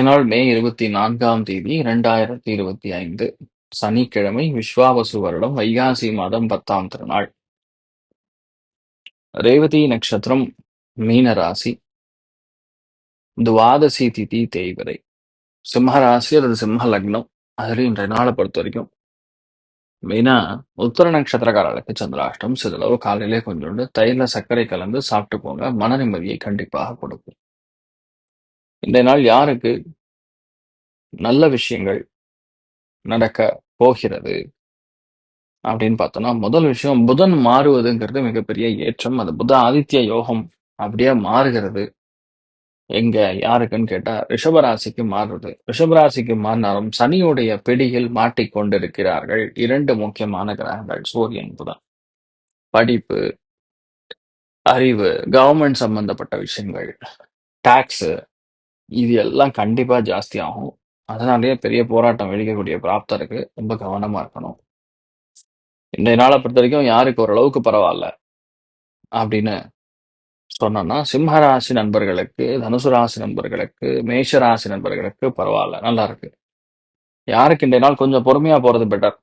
நாள் மே இருபத்தி நான்காம் தேதி இரண்டாயிரத்தி இருபத்தி ஐந்து சனிக்கிழமை விஸ்வாவசு வருடம் வைகாசி மாதம் பத்தாம் திருநாள். ரேவதி நட்சத்திரம் மீன ராசி துவாதசி திதி தேய்வரை சிம்மராசி அல்லது சிம்ம லக்னம் அதில் இன்றைய நாளை பொறுத்த வரைக்கும். மெயினா உத்தர நட்சத்திரக்காரர்களுக்கு சந்திராஷ்டம் சிறிதளவு காலையிலே கொஞ்சோண்டு தைல சர்க்கரை கலந்து சாப்பிட்டு போங்க மன நிம்மதியை கண்டிப்பாக கொடுக்கும். இந்த நாள் யாருக்கு நல்ல விஷயங்கள் நடக்க போகிறது அப்படின்னு பார்த்தோம்னா முதல் விஷயம் புதன் மாறுவதுங்கிறது மிகப்பெரிய ஏற்றம். அது புத ஆதித்ய யோகம் அப்படியே மாறுகிறது. எங்க யாருக்குன்னு கேட்டா ரிஷபராசிக்கு மாறுறது ரிஷபராசிக்கு மாறினாலும் சனியுடைய பிடியில் மாட்டிக்கொண்டிருக்கிறார்கள். இரண்டு முக்கியமான கிரகங்கள் சூரியன் புதன். படிப்பு அறிவு கவர்மெண்ட் சம்பந்தப்பட்ட விஷயங்கள் டாக்ஸு இது எல்லாம் கண்டிப்பா ஜாஸ்தி ஆகும். அதனாலேயே பெரிய போராட்டம் வெடிக்கக்கூடிய பிராப்தம் இருக்கு. ரொம்ப கவனமா இருக்கணும். இன்றைய நாளை பொறுத்த வரைக்கும் யாருக்கு ஓரளவுக்கு பரவாயில்ல அப்படின்னு சொன்னோம்னா சிம்ம ராசி நண்பர்களுக்கு தனுசு ராசி நண்பர்களுக்கு மேஷ ராசி நண்பர்களுக்கு பரவாயில்ல. நல்லா இருக்கு. யாருக்கு இன்றைய நாள் கொஞ்சம் பொறுமையா போறது பெட்டர்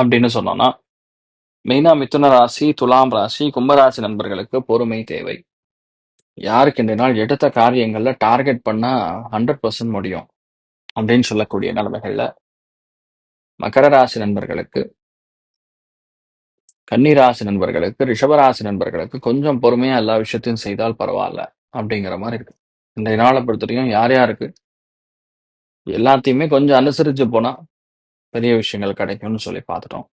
அப்படின்னு சொன்னோம்னா மெயினா மிதுன ராசி துலாம் ராசி கும்பராசி நண்பர்களுக்கு பொறுமை தேவை. யாருக்கு இந்த நாள் எடுத்த காரியங்களில் டார்கெட் பண்ணால் ஹண்ட்ரட் பர்சன்ட் முடியும் அப்படின்னு சொல்லக்கூடிய நிலைமைகளில் மகர ராசி நண்பர்களுக்கு கன்னிராசி நண்பர்களுக்கு ரிஷபராசி நண்பர்களுக்கு கொஞ்சம் பொறுமையாக எல்லா விஷயத்தையும் செய்தால் பரவாயில்ல அப்படிங்கிற மாதிரி இருக்கு. இந்த நாளை பொறுத்த வரைக்கும் யார் யாருக்கு? எல்லாத்தையுமே கொஞ்சம் அனுசரித்து போனால் பெரிய விஷயங்கள் கிடைக்கும்னு சொல்லி பார்த்துட்டோம்.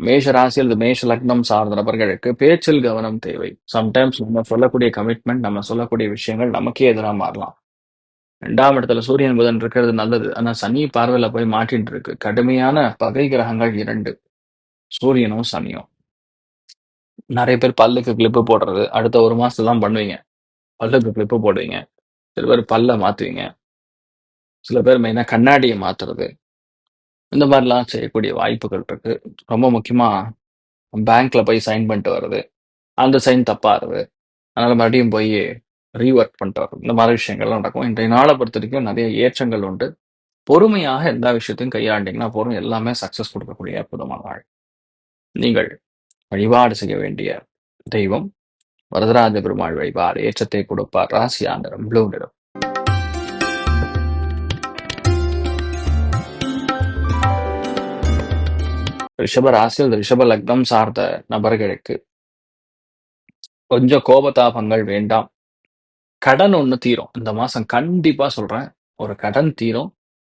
மேஷ ராசி அல்லது மேஷ லக்னம் சார்ந்த நபர்களுக்கு பேச்சில் கவனம் தேவை. சம்டைம்ஸ் நம்ம சொல்லக்கூடிய கமிட்மெண்ட் நம்ம சொல்லக்கூடிய விஷயங்கள் நமக்கே எதிராக மாறலாம். ரெண்டாம் இடத்துல சூரியன் புதன் இருக்கிறது நல்லது. ஆனா சனி பார்வையில போய் மாட்டிட்டு இருக்கு. கடுமையான பகை கிரகங்கள் இரண்டு. சூரியனும் சனியும். நிறைய பேர் பல்லுக்கு கிளிப்பு போடுறது. அடுத்த ஒரு மாசத்துல தான் பண்ணுவீங்க. பல்லுக்கு கிளிப்பு போடுவீங்க. சில பேர் பல்ல மாத்துவீங்க. சில பேர் மெயினா கண்ணாடியை மாத்துறது. இந்த மாதிரிலாம் செய்யக்கூடிய வாய்ப்புகள் இருக்கு. ரொம்ப முக்கியமா பேங்க்ல போய் சைன் பண்ணிட்டு வர்றது அந்த சைன் தப்பாருது அதனால மறுபடியும் போய் ரீஒர்க் பண்ணிட்டு வர்றது இந்த மாதிரி விஷயங்கள்லாம் நடக்கும். இன்றைய நாளை பொறுத்த வரைக்கும் நிறைய ஏற்றங்கள் உண்டு. பொறுமையாக எல்லா விஷயத்தையும் கையாண்டிங்கன்னா போதும். எல்லாமே சக்சஸ் கொடுக்கக்கூடிய அற்புதமான வாழ் நீங்கள் வழிபாடு செய்ய வேண்டிய தெய்வம் வரதராஜ பெருமாள் வழிபாடு ஏற்றத்தை கொடுப்பார். ராசி ஆண்டரம் ப்ளூ நிறம். ரிஷப ராசியில் ரிஷப லக்னம் சார்ந்த நபர்களுக்கு கொஞ்சம் கோபதாபங்கள் வேண்டாம். கடன் ஒன்று தீரும். இந்த மாதம் கண்டிப்பாக சொல்கிறேன் ஒரு கடன் தீரும்.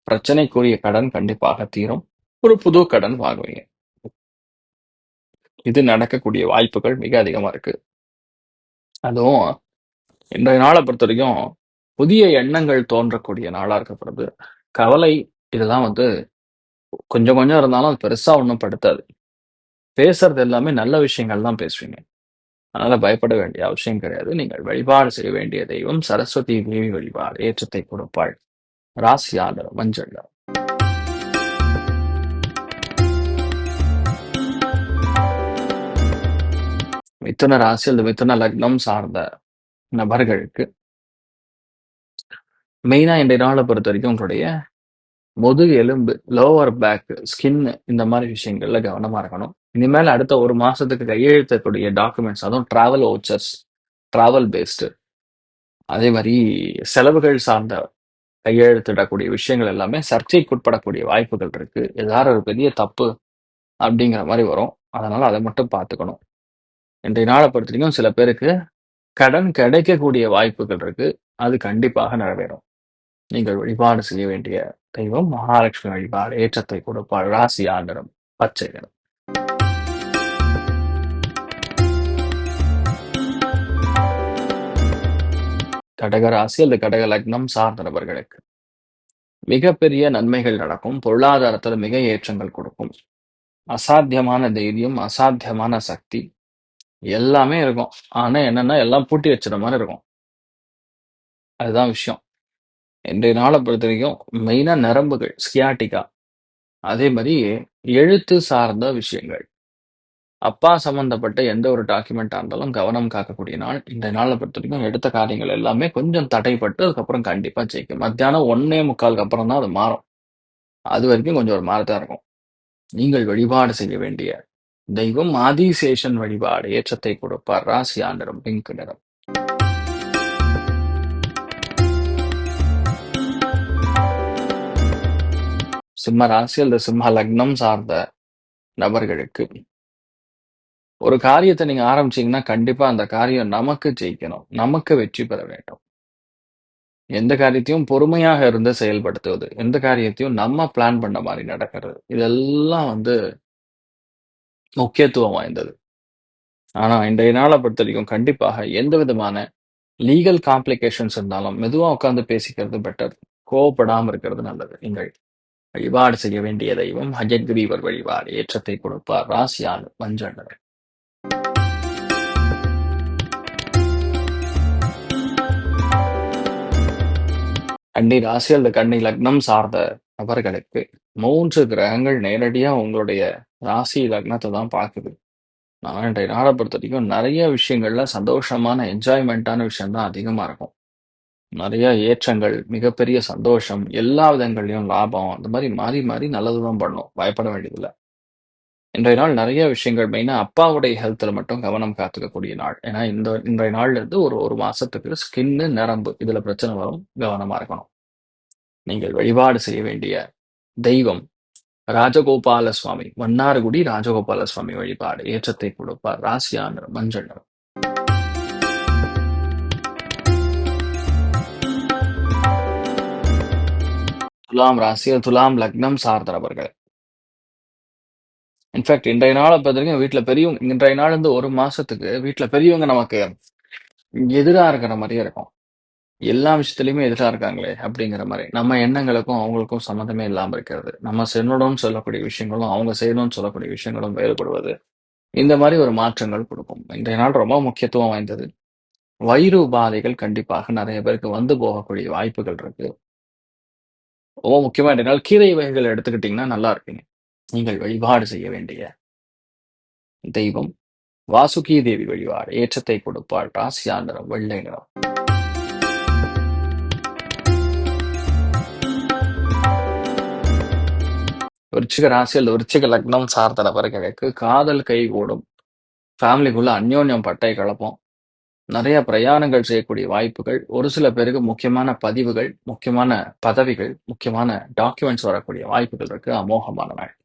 பிரச்சனைக்குரிய கடன் கண்டிப்பாக தீரும். ஒரு புது கடன் வாங்குவீங்க. இது நடக்கக்கூடிய வாய்ப்புகள் மிக அதிகமாக இருக்கு. அதுவும் இன்றைய நாளை பொறுத்த வரைக்கும் புதிய எண்ணங்கள் தோன்றக்கூடிய நாளாக இருக்கப்படுது கவலை இதெல்லாம் வந்து கொஞ்சம் கொஞ்சம் இருந்தாலும் அது பெருசா ஒன்றும் படுத்தாது. பேசுறது எல்லாமே நல்ல விஷயங்கள் தான் பேசுவீங்க. அதனால பயப்பட வேண்டிய அவசியம் கிடையாது. நீங்கள் வழிபாடு செய்ய வேண்டிய தெய்வம் சரஸ்வதி தேவி வழிபாடு ஏற்றத்தை கொடுப்பாள். ராசி ஆதரவு மஞ்சள் மிதுன ராசி அல்லது மிதுன லக்னம் சார்ந்த நபர்களுக்கு மெயினா இன்றைய நாளை பொறுத்த வரைக்கும் உங்களுடைய முதுகு எலும்பு, லோவர் பேக், ஸ்கின் இந்த மாதிரி விஷயங்கள்ல கவனமா இருக்கணும். இனிமேல் அடுத்த 1 மாசத்துக்கு கையெழுத்தக்கூடிய டாக்குமெண்ட்ஸ் அதுவும் டிராவல் வவுச்சர்ஸ், டிராவல் பேஸ்டு அதே மாரி செலவுகள் சார்ந்த கையெழுத்திடக்கூடிய விஷயங்கள் எல்லாமே சர்ச்சைக்குட்படக்கூடிய வாய்ப்புகள் இருக்கு. ஏதாவது ஒரு பெரிய தப்பு அப்படிங்கிற மாரி வரும். அதனால அத மட்டும் பார்த்துக்கணும். இன்றைய நாள பொறுத்தவரைக்கும் சில பேருக்கு கடன் கிடைக்கக்கூடிய வாய்ப்புகள் இருக்கு. அது கண்டிப்பாக நிறைவேறும். நீங்கள் வழிபாடு செய்ய வேண்டிய தெய்வம் மகாலட்சுமி வழிபாடு. ஏற்றத்தை கொடுப்பாள். ராசி ஆண்டனம் பச்சை நிறம். கடக ராசி அல்லது கடக லக்னம் சார்ந்த நபர்களுக்கு மிகப்பெரிய நன்மைகள் நடக்கும். பொருளாதாரத்துல மிக ஏற்றங்கள் கொடுக்கும். அசாத்தியமான தைரியம், அசாத்தியமான சக்தி எல்லாமே இருக்கும். ஆனா என்னன்னா, எல்லாம் பூட்டி வச்சுற மாதிரி இருக்கும். அதுதான் விஷயம். இன்றைய பொறுத்த வரைக்கும் மெயினா நரம்புகள், ஸ்கியாட்டிக்கா அதே மாதிரி எழுத்து சார்ந்த விஷயங்கள். அப்பா சம்மந்தப்பட்ட எந்த ஒரு டாக்குமெண்ட்டாக இருந்தாலும் கவனம் காக்கக்கூடிய நாள். இந்த நாளை பொறுத்த வரைக்கும் எடுத்த காரியங்கள் எல்லாமே கொஞ்சம் தடைப்பட்டு, அதுக்கப்புறம் கண்டிப்பாக ஜெயிக்கும். மத்தியானம் 1:45க்கு அப்புறம் தான் அது மாறும். அது வரைக்கும் கொஞ்சம் ஒரு மாரி தான் இருக்கும். நீங்கள் வழிபாடு செய்ய வேண்டிய தெய்வம் ஆதிசேஷன் வழிபாடு. ஏற்றத்தை கொடுப்பார். ராசி ஆண்டரும் பிங்க் நிறம். சிம்ம ராசி அல்லது சிம்ம லக்னம் சார்ந்த நபர்களுக்கு ஒரு காரியத்தை நீங்க ஆரம்பிச்சீங்கன்னா, கண்டிப்பா அந்த காரியம் நமக்கு ஜெயிக்கணும். நமக்கு வெற்றி பெற வேண்டும். எந்த காரியத்தையும் பொறுமையாக இருந்து செயல்படுத்துவது. எந்த காரியத்தையும் நம்ம பிளான் பண்ண மாதிரி நடக்கிறது. இதெல்லாம் வந்து முக்கியத்துவம் வாய்ந்தது. ஆனா, இன்றைய பொறுத்த வரைக்கும் கண்டிப்பாக எந்த விதமான லீகல் காம்ப்ளிகேஷன்ஸ் இருந்தாலும் மெதுவா உட்கார்ந்து பேசிக்கிறது பெட்டர். கோவப்படாமல் இருக்கிறது நல்லது. நீங்கள் வழிபாடு செய்ய வேண்டிய தெய்வம் ஹஜத்கிரீவர் வழிபாடு. ஏற்றத்தை கொடுப்பார். ராசியால் ஆண்டு மஞ்சள் கன்னி ராசி அல்லது கன்னி லக்னம் சார்ந்த நபர்களுக்கு மூன்று கிரகங்கள் நேரடியா உங்களுடைய ராசி லக்னத்தை தான் பார்க்குது. நான் இன்றைய நாள பொறுத்தவரைக்கும் நிறைய விஷயங்கள்ல சந்தோஷமான, என்ஜாய்மெண்ட்டான விஷயம் தான் அதிகமா இருக்கும். நிறைய ஏற்றங்கள், மிகப்பெரிய சந்தோஷம், எல்லா விதங்கள்லையும் லாபம், அந்த மாதிரி மாறி மாறி நல்லது தான் பண்ணும். பயப்பட வேண்டியதில்ல. இன்றைய நாள் நிறைய விஷயங்கள் மெயினாக அப்பாவுடைய ஹெல்த்ல மட்டும் கவனம் காத்துக்கக்கூடிய நாள். ஏன்னா, இந்த இன்றைய நாள்ல இருந்து ஒரு ஒரு மாசத்துக்கு ஸ்கின்னு, நரம்பு இதுல பிரச்சனை வரும். கவனமா இருக்கணும். நீங்கள் வழிபாடு செய்ய வேண்டிய தெய்வம் ராஜகோபால சுவாமி. வண்ணாறுகுடி ராஜகோபால சுவாமி வழிபாடு. ஏற்றத்தை கொடுப்பார். ராசி மஞ்சள் நிறம். துலாம் ராசியில் துலாம் லக்னம் சார்ந்த நபர்கள். இன்றைய நாள் பார்த்துருக்கீங்க வீட்டில் பெரியவங்க இன்றைய நாள் இருந்து ஒரு மாசத்துக்கு வீட்டில் பெரியவங்க நமக்கு எதிரா இருக்கிற மாதிரியே இருக்கும். எல்லா விஷயத்துலையுமே எதிரா இருக்காங்களே! அப்படிங்கிற மாதிரி நம்ம எண்ணங்களுக்கும், அவங்களுக்கும் சம்மந்தமே இல்லாம இருக்கிறது. நம்ம செய்யணும்னு சொல்லக்கூடிய விஷயங்களும், அவங்க செய்யணும்னு சொல்லக்கூடிய விஷயங்களும் வேறுபடுவது. இந்த மாதிரி ஒரு மாற்றங்கள் கொடுக்கும் இன்றைய நாள் ரொம்ப முக்கியத்துவம் வாய்ந்தது. வயிறு உபாதைகள் கண்டிப்பாக நிறைய பேருக்கு வந்து போகக்கூடிய வாய்ப்புகள் இருக்கு. ரொம்ப முக்கியமா இன்றைய கீரை வகைகள் எடுத்துக்கிட்டீங்கன்னா நல்லா இருப்பீங்க. நீங்கள் வழிபாடு செய்ய வேண்டிய தெய்வம் வாசுகி தேவி வழிபாடு. ஏற்றத்தை கொடுப்பாள். ராசி ஆண்டனம் வெள்ளை நிறம். விருச்சிக ராசி அல்லது விருச்சிக லக்னம் சார்ந்த நபர்களுக்கு காதல் கைகூடும். ஃபேமிலிக்குள்ள அந்யோன்யம் பட்டை கலப்போம் நிறைய பிரயாணங்கள் செய்யக்கூடிய வாய்ப்புகள். ஒரு சில பேருக்கு முக்கியமான பதிவுகள், முக்கியமான பதவிகள், முக்கியமான டாக்குமெண்ட்ஸ் வரக்கூடிய வாய்ப்புகள் இருக்கு. அமோகமான நாள்.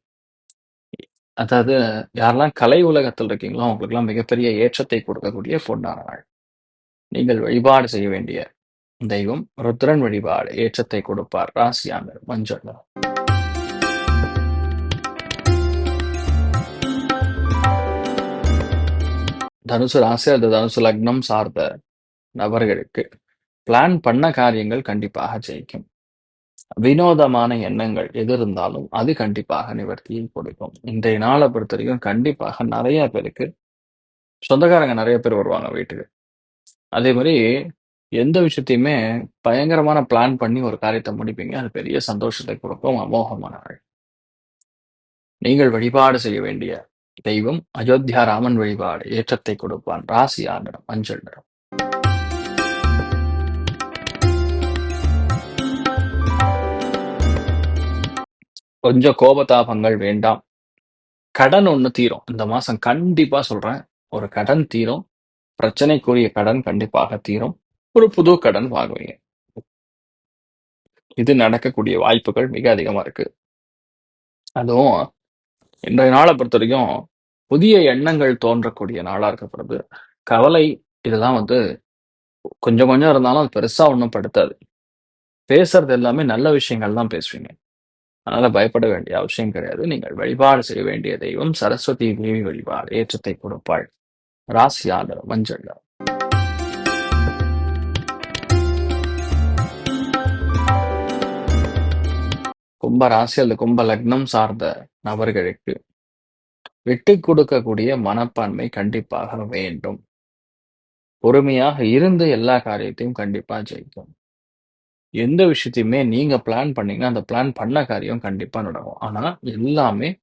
அதாவது யாரெல்லாம் கலை உலகத்தில் இருக்கீங்களோ, அவங்களுக்குலாம் மிகப்பெரிய ஏற்றத்தை கொடுக்கக்கூடிய பொன்னான நாள். நீங்கள் வழிபாடு செய்ய வேண்டிய தெய்வம் ருத்ரன் வழிபாடு. ஏற்றத்தை கொடுப்பார். ராசியான மஞ்சள் தனுசு ராசி அல்லது தனுசு லக்னம் சார்ந்த நபர்களுக்கு பிளான் பண்ண காரியங்கள் கண்டிப்பாக ஜெயிக்கும். வினோதமான எண்ணங்கள் எது இருந்தாலும் அது கண்டிப்பாக நிவர்த்தியை கொடுக்கும். இன்றைய நாள பொறுத்தவரைக்கும் கண்டிப்பாக நிறைய பேருக்கு சொந்தக்காரங்க நிறைய பேர் வருவாங்க வீட்டுக்கு. அதே மாதிரி எந்த விஷயத்தையுமே பயங்கரமான பிளான் பண்ணி ஒரு காரியத்தை முடிப்பீங்க. அது பெரிய சந்தோஷத்தை கொடுக்கும். அமோகமான நாள். நீங்கள் வழிபாடு செய்ய வேண்டிய தெய்வம் அயோத்தியா ராமன் வழிபாடு. ஏற்றத்தை கொடுப்பான். ராசி ஆண்டனம் மஞ்சள் நிறம். கொஞ்சம் கோபதாபங்கள் வேண்டாம். கடன் ஒண்ணு தீரும். இந்த மாசம் கண்டிப்பா சொல்றேன். ஒரு கடன் தீரும். பிரச்சனைக்குரிய கடன் கண்டிப்பாக தீரும். ஒரு புது கடன் வாங்குவீங்க. இது நடக்கக்கூடிய வாய்ப்புகள் மிக அதிகமா இருக்கு. அதுவும் இன்றைய நாள பொறுத்தவரைக்கும், புதிய எண்ணங்கள் தோன்றக்கூடிய நாளா இருக்கப்படுது. கவலை இதெல்லாம் வந்து கொஞ்சம் கொஞ்சம் இருந்தாலும் அது பெருசா ஒண்ணும் படுத்தாது. பேசுறது எல்லாமே நல்ல விஷயங்கள் தான் பேசுவீங்க. அதனால பயப்பட வேண்டிய அவசியம் கிடையாது. நீங்கள் வழிபாடு செய்ய வேண்டிய தெய்வம் சரஸ்வதி தேவி வழிபாடு ஏற்றத்தை கொடுப்பாள். ராசி ஆண்டவர் மஞ்சள் கும்ப ராசி அல்லது கும்ப லக்னம் சார்ந்த நபர்களுக்கு விட்டு கொடுக்கக்கூடிய மனப்பான்மை கண்டிப்பாக வேண்டும். பொறுமையாக இருந்து எல்லா காரியத்தையும் கண்டிப்பா ஜெயிக்கும். எந்த விஷயத்தையுமே நீங்க பிளான் பண்ணீங்கன்னா, அந்த பிளான் பண்ண காரியம் கண்டிப்பா நடக்கும். ஆனா, எல்லாமே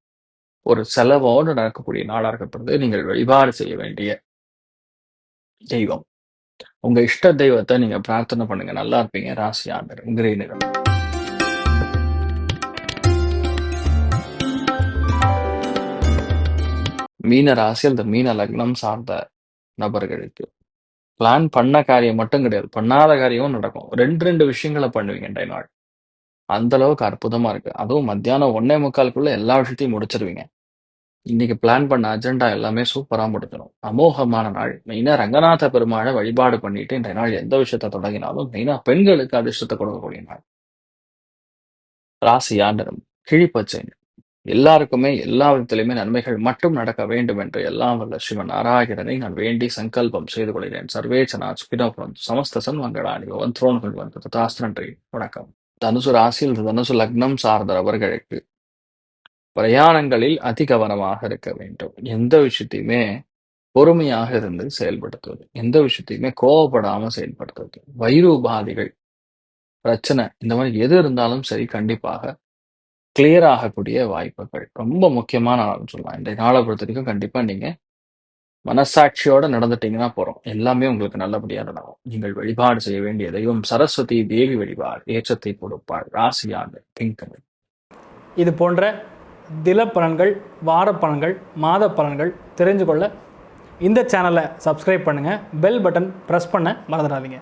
ஒரு செலவோடு நடக்கக்கூடிய நாடா இருக்கப்படுது. நீங்கள் வழிபாடு செய்ய வேண்டிய தெய்வம். உங்க இஷ்ட தெய்வத்தை நீங்க பிரார்த்தனை பண்ணுங்க. நல்லா இருப்பீங்க. ராசி ஆண்டர் கிரே நிறம். மீன ராசி அல்லது மீன லக்னம் சார்ந்த நபர்களுக்கு பிளான் பண்ண காரியம் மட்டும் கிடையாது. பண்ணாத காரியமும் நடக்கும். 2, 2 விஷயங்கள பண்ணுவீங்க இன்றைய நாள். அந்த அளவுக்கு அற்புதமா இருக்கு. அதுவும் மத்தியானம் 1:45க்குள்ள எல்லா விஷயத்தையும் முடிச்சிருவீங்க. இன்னைக்கு பிளான் பண்ண அஜெண்டா எல்லாமே சூப்பரா முடிஞ்சிடும். அமோகமான நாள். மெயினா ரங்கநாத பெருமாளை வழிபாடு பண்ணிட்டு இன்றைய நாள் எந்த விஷயத்த தொடங்கினாலும் மெயினா பெண்களுக்கு அதிர்ஷ்டத்தை கொடுக்கக்கூடிய நாள். ராசி ஆண்டனம் கிழிப்பச்சை எல்லாருக்குமே எல்லா விதத்திலுமே நன்மைகள் மட்டும் நடக்க வேண்டும் என்று எல்லாம் வல்ல சிவன் நாராயணனை நான் வேண்டி சங்கல்பம் செய்து கொள்கிறேன். சர்வேச்சனா சுகினோபுரம் சமஸ்த சன்மங்களானி வந்தோன்கள் வந்து ததாஸ்து நன்றி வணக்கம். தனுசு ராசியில் தனுசு லக்னம் சார்ந்தவர்களுக்கு பிரயாணங்களில் அதிகவனமாக இருக்க வேண்டும். எந்த விஷயத்தையுமே பொறுமையாக இருந்து செயல்படுத்துவது. எந்த விஷயத்தையுமே கோவப்படாம செயல்படுத்துவது. வயிறு உபாதைகள், பிரச்சனை இந்த மாதிரி எது இருந்தாலும் சரி கண்டிப்பாக கிளியர் ஆகக்கூடிய வாய்ப்புகள். ரொம்ப முக்கியமான நாள்னு சொல்லலாம். இன்றைக்கால பொறுத்த வரைக்கும் கண்டிப்பாக நீங்கள் மனசாட்சியோட நடந்துட்டீங்கன்னா போகிறோம் எல்லாமே உங்களுக்கு நல்லபடியாக நடக்கும். நீங்கள் வழிபாடு செய்ய வேண்டிய தெய்வம் சரஸ்வதி தேவி வழிபாடு ஏற்றத்தை கொடுப்பாள். ராசியாண்டு ஆண்டு இது போன்ற தில பலன்கள் வார பலன்கள் மாத பலன்கள் தெரிஞ்சு கொள்ள இந்த சேனலை சப்ஸ்கிரைப் பண்ணுங்கள் பெல் பட்டன் ப்ரெஸ் பண்ண மறந்துடாதீங்க